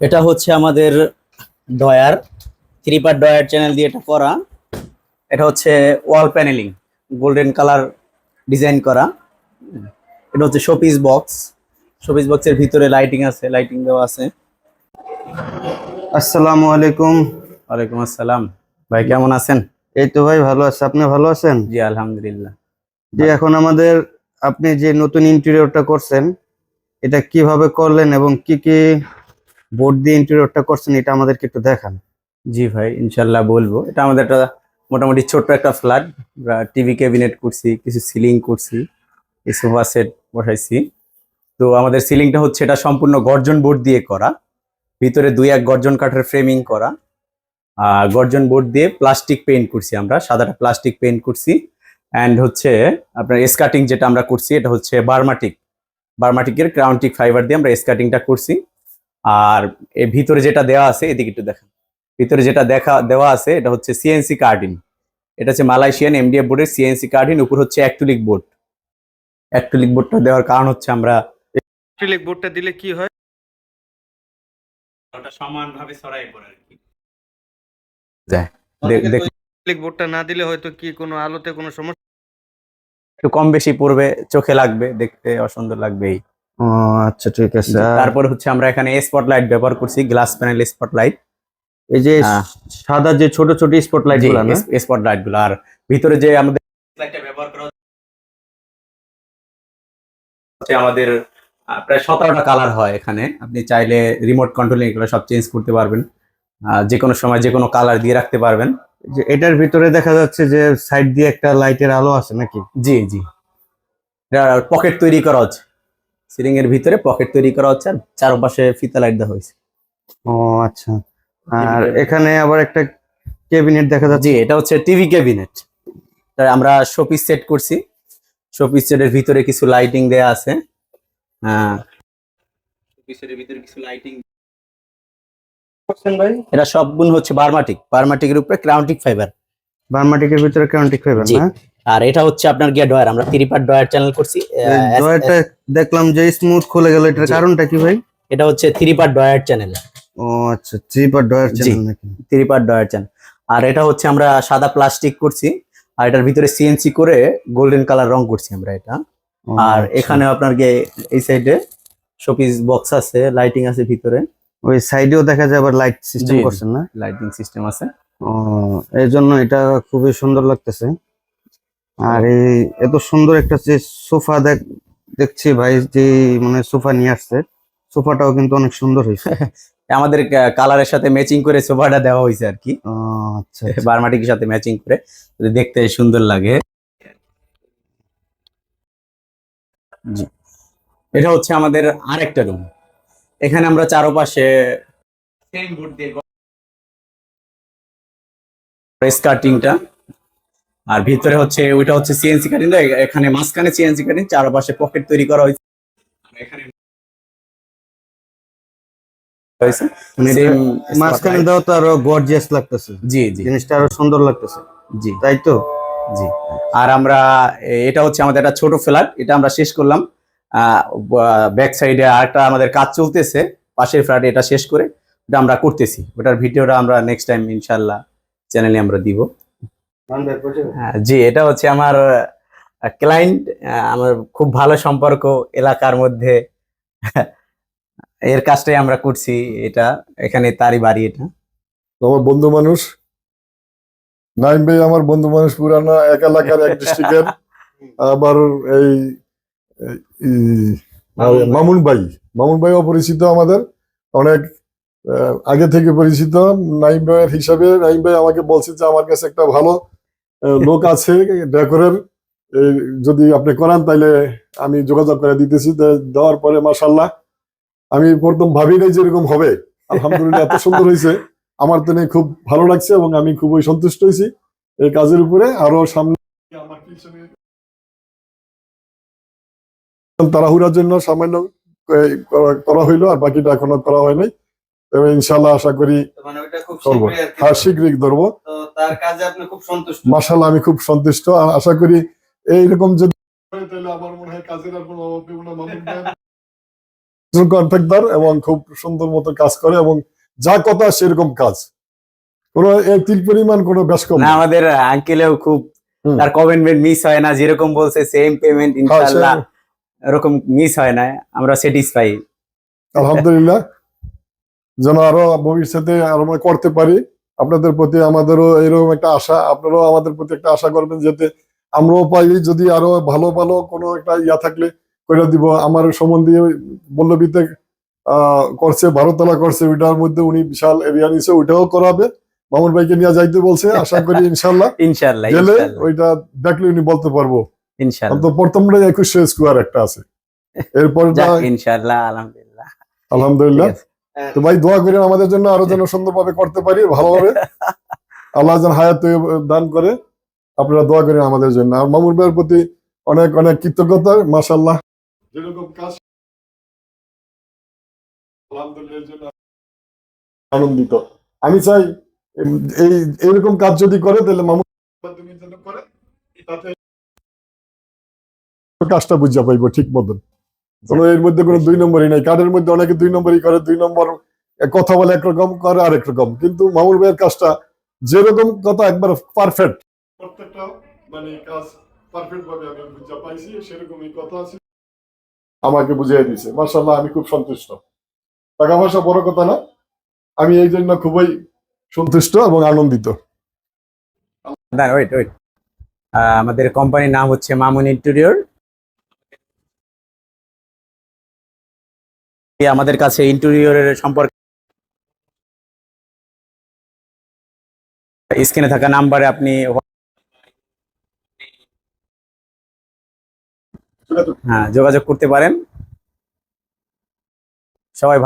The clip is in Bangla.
এটা হচ্ছে আমাদের drawer three part drawer channel দিয়ে এটা করা। এটা হচ্ছে wall panelling golden colour design করা। এটা হচ্ছে শোপিস বক্স শোপিস বক্সের ভিতরে লাইটিং আছে লাইটিং দেওয়া আছে। আসসালামু আলাইকুম। ওয়ালাইকুম আসসালাম। ভাই কেমন আছেন? এই তো ভাই ভালো আছে। আপনি ভালো আছেন? জি আলহামদুলিল্লাহ। যে এখন আমাদের আপনি যে নতুন ইন্টেরিয়রটা করছেন এটা কীভাবে করলেন এবং কি কি বোর্ড দিয়ে ইন্টেরিয়রটা করছেন, এটা আমাদেরকে একটু দেখান। জি ভাই, ইনশাল্লাহ বলব। এটা আমাদের একটা মোটামুটি ছোট্ট একটা ফ্ল্যাট টিভি ক্যাবিনেট করছি, কিছু সিলিং করছি সোফা সেট বসাইছি। তো আমাদের সিলিংটা হচ্ছে এটা সম্পূর্ণ গর্জন বোর্ড দিয়ে করা। ভিতরে দুই এক গর্জন কাঠের ফ্রেমিং করা। আর গর্জন বোর্ড দিয়ে প্লাস্টিক পেইন্ট করছি আমরা, সাদাটা প্লাস্টিক পেইন্ট করছি। অ্যান্ড হচ্ছে আপনার স্কাটিং যেটা আমরা করছি, এটা হচ্ছে বার্মাটিক বার্মাটিকের ক্রাউন্টিক ফাইবার দিয়ে আমরা স্কাটিংটা করছি। আর এর ভিতরে যেটা দেওয়া আছে এদিকে একটু দেখান। ভিতরে যেটা দেখা দেওয়া আছে এটা হচ্ছে সিএনসি কার্ডিন এটা হচ্ছে মালয়েশিয়ান এমডিএফ বোর্ডের সিএনসি কার্ডিন উপর হচ্ছে অ্যাক্টুলিক বোর্ড অ্যাক্টুলিক বোর্ডটা দেওয়ার কারণ হচ্ছে আমরা অ্যাক্রিলিক বোর্ডটা দিলে কি হয়? ওটা সমানভাবে ছড়াই পড়ে আর কি। অ্যাক্রিলিক বোর্ডটা না দিলে হয়তো কি কোনো আলোতে কোনো সমস্যা একটু কম বেশি পড়বে চোখে লাগবে দেখতে অসুন্দর লাগবে এই ও আচ্ছা ঠিক আছে। তারপর হচ্ছে আমরা এখানে স্পটলাইট ব্যবহার করছি গ্লাস প্যানেল স্পটলাইট এই যে সাদা যে ছোট ছোট স্পটলাইটগুলো না? স্পটলাইটগুলো। আর ভিতরে যে আমাদের লাইটটা ব্যবহার করা হচ্ছে আমাদের প্রায় সতেরোটা কালার হয় এখানে। আপনি চাইলে রিমোট কন্ট্রোলিং এগুলো সব চেঞ্জ করতে পারবেন। যে কোনো সময় যে কোনো কালার দিয়ে রাখতে পারবেন। যে এটার ভিতরে দেখা যাচ্ছে যে সাইড দিয়ে একটা লাইটের আলো আছে নাকি? জি জি। পকেট তৈরি করা হচ্ছে। সিলিং এর ভিতরে পকেট তৈরি করা হচ্ছে আর চারপাশে ফিতা লাইট দেওয়া হয়েছে। ও আচ্ছা। আর এখানে আবার একটা ক্যাবিনেট দেখা যাচ্ছে। এটা হচ্ছে টিভি ক্যাবিনেট। আমরা শোপিস সেট করছি। শোপিস সেটের ভিতরে কিছু লাইটিং দেয়া আছে। হ্যাঁ। শোপিস সেটের ভিতরে কিছু লাইটিং। ভাই? এটা সবগুলো হচ্ছে বার্মাটিক। বার্মাটিকের উপরে ক্রাউন্টিক ফাইবার। বার্মাটিকের ভিতরে কাউন্টিক ফাইবার। না? আর এটা হচ্ছে আপনার গিয়া ডয়ার আমরা থ্রি পার্ট ডয়ার চ্যানেল করছি ডয়ারটা দেখলাম যে স্মুথ খুলে গেল এটার কারণটা কি ভাই? এটা হচ্ছে থ্রি পার্ট ডয়ার চ্যানেল ও আচ্ছা থ্রি পার ডয়ার। চ্যানেল নাকি? থ্রি পার্ট ডয়ার চ্যানেল আর এটা হচ্ছে আমরা সাদা প্লাস্টিক করছি আর এটার ভিতরে সিএনসি করে গোল্ডেন কালার রং করছি আমরা এটা। আর আচ্ছা। এখানে আপনার গিয়ে এই সাইডে শোপিস বক্স আছে লাইটিং আছে ভিতরে। ওই সাইডেও দেখা যায় আবার লাইট সিস্টেম। করছেন না? লাইটিং সিস্টেম আছে। ও এই জন্য এটা খুবই সুন্দর লাগতেছে। আর এই এত সুন্দর একটা যে সোফা দেখ দেখছি ভাই যে মানে সোফা নিয়ে আসছে সোফাটাও কিন্তু অনেক সুন্দর হয়েছে। আমাদের কালারের সাথে ম্যাচিং করে সোফাটা দেওয়া হয়েছে আর কি। ও, আচ্ছা আচ্ছা। বার্মাটিকের সাথে ম্যাচিং করে দেখতে সুন্দর লাগে। জি। এটা হচ্ছে আমাদের আরেকটা রুম এখানে আমরা চারপাশে দিয়ে স্কার্টিংটা আর ভিতরে হচ্ছে ওইটা হচ্ছে সিএনসি কাটিং এখানে মাঝখানে সিএনসি কাটিং চারপাশে পকেট তৈরি করা হয়েছে। এখানে হয়েছে। মানে এটা Same মাঝখানে দাও তো আরও গর্জিয়াস লাগতেছে। জি জি। জিনিসটা আরও সুন্দর লাগতেছে। জি। তাই তো? জি। আর আমরা এটা হচ্ছে আমাদের একটা ছোট ফ্ল্যাট এটা আমরা শেষ করলাম। ব্যাক সাইডে আরেকটা আমাদের কাজ চলতেছে পাশের ফ্ল্যাট এটা শেষ করে আমরা করতেছি। ওটার ভিডিওটা আমরা নেক্সট টাইম ইনশাল্লাহ চ্যানেলে আমরা দিব। জি এটা হচ্ছে আমার ক্লায়েন্ট আমার খুব ভালো সম্পর্ক এলাকার মধ্যে। এর কাজটাই আমরা করছি এটা এখানে তারই বাড়ি এটা। আমার বন্ধু মানুষ? নাইম ভাই আমার বন্ধু মানুষ পুরানো এক এলাকার এক ডিস্ট্রিক্টের আবার এই মামুন ভাই। মামুন ভাইও পরিচিত আমাদের অনেক আহ, আগে থেকে পরিচিত। নাইম ভাইয়ের হিসাবে নাইম ভাই আমাকে বলছে যে আমার কাছে একটা ভালো লোক আছে ডেকোরের যদি আপনি করান, তাইলে আমি যোগাযোগ করে দিতেছি। দেওয়ার পরে মাসাল্লাহ আমি প্রথম ভাবি নাই যে এরকম হবে। আলহামদুলিল্লাহ, এত সুন্দর হয়েছে আমার তো খুব ভালো লাগছে এবং আমি খুবই সন্তুষ্ট হয়েছি এই কাজের উপরে। আরও সামনে আমার তাড়াহুড়ার জন্য সামান্য করা হইল, আর বাকিটা এখনও করা হয় নাই। তবে ইনশাল্লাহ আশা করি মানে করব। হ্যাঁ শীঘ্রই ধরবো। তো তার কাজে আপনি খুব সন্তুষ্ট। মাসাল্লাহ আমি খুব সন্তুষ্ট। আশা করি এইরকম যদি আমার মনে হয় কাজের আর কোনো কন্ট্রাক্টর এবং খুব সুন্দর মতো কাজ করে এবং যা কথা সেরকম কাজ। কোনো তিল পরিমাণ কোনো ব্যাস কম না আমাদের আঙ্কেলেও খুব। তার কমেন্টমেন্ট মিস হয় না যেরকম বলছে সেম পেমেন্ট হ্যাঁ, ইনশাআল্লাহ এরকম মিস হয় না আমরা স্যাটিসফাই আলহামদুলিল্লাহ। যেন আরও ভবিষ্যতে আরও আমরা করতে পারি। আপনাদের প্রতি আমাদেরও এরকম একটা আশা আপনারাও আমাদের প্রতি একটা আশা করবেন যাতে আমরাও পাই যদি আরও ভালো ভালো কোনো একটা ইয়া থাকলে করে দিব। আমার সম্বন্ধে বল্লবীতে আহ করছে ভারতলা করছে ওইটার মধ্যে উনি বিশাল এরিয়া নিছে ওইটাও করাবে। মামুন ভাইকে নিয়ে যাইতে বলছে আশা করি ইনশাল্লাহ ইনশাল্লাহ গেলে ওইটা দেখলে উনি বলতে পারব। ইনশাআল্লাহ। তো প্রথমটা একুশশো স্কোয়ার একটা আছে। এরপর যাক, ইনশাআল্লাহ আলহামদুলিল্লাহ। আলহামদুলিল্লাহ। তো ভাই দোয়া করেন আমাদের জন্য আরও যেন সুন্দরভাবে করতে পারি ভালোভাবে। আল্লাহ যেন হায়াত দান করে আপনারা দোয়া করেন আমাদের জন্য। আর মামুন ভাইয়ের প্রতি অনেক অনেক কৃতজ্ঞতা মাসাল্লাহ যেরকম কাজ আলহামদুলিল্লাহ আনন্দিত। আমি চাই এই এইরকম কাজ যদি করে তাহলে করে তাতে কাজটা বুঝা পাইবো ঠিক মতন। এর মধ্যে কোনো দুই নম্বরই নাই। কার্ডের মধ্যে অনেকে দুই নম্বরই করে দুই নম্বর কথা বলে একরকম করে আরেক রকম। কিন্তু মামুর ভাইয়ের কাজটা যেরকম কথা একবার পারফেক্ট প্রত্যেকটা মানে কাজ পারফেক্ট ভাবে আমি বুঝা পাইছি সেরকমই কথা আছে। আমাকে বুঝিয়ে দিয়েছে মার্শাল্লাহ আমি খুব সন্তুষ্ট। টাকা পয়সা বড় কথা না। আমি এই জন্য খুবই সন্তুষ্ট এবং আনন্দিত। দাঁড়ান ওয়েট ওয়েট আমাদের কোম্পানির নাম হচ্ছে মামুন ইন্টেরিয়র আমাদের কাছে ইন্টেরিয়রের সম্পর্কে স্ক্রিনে থাকা নাম্বারে আপনি হ্যাঁ যোগাযোগ করতে পারেন। সবাই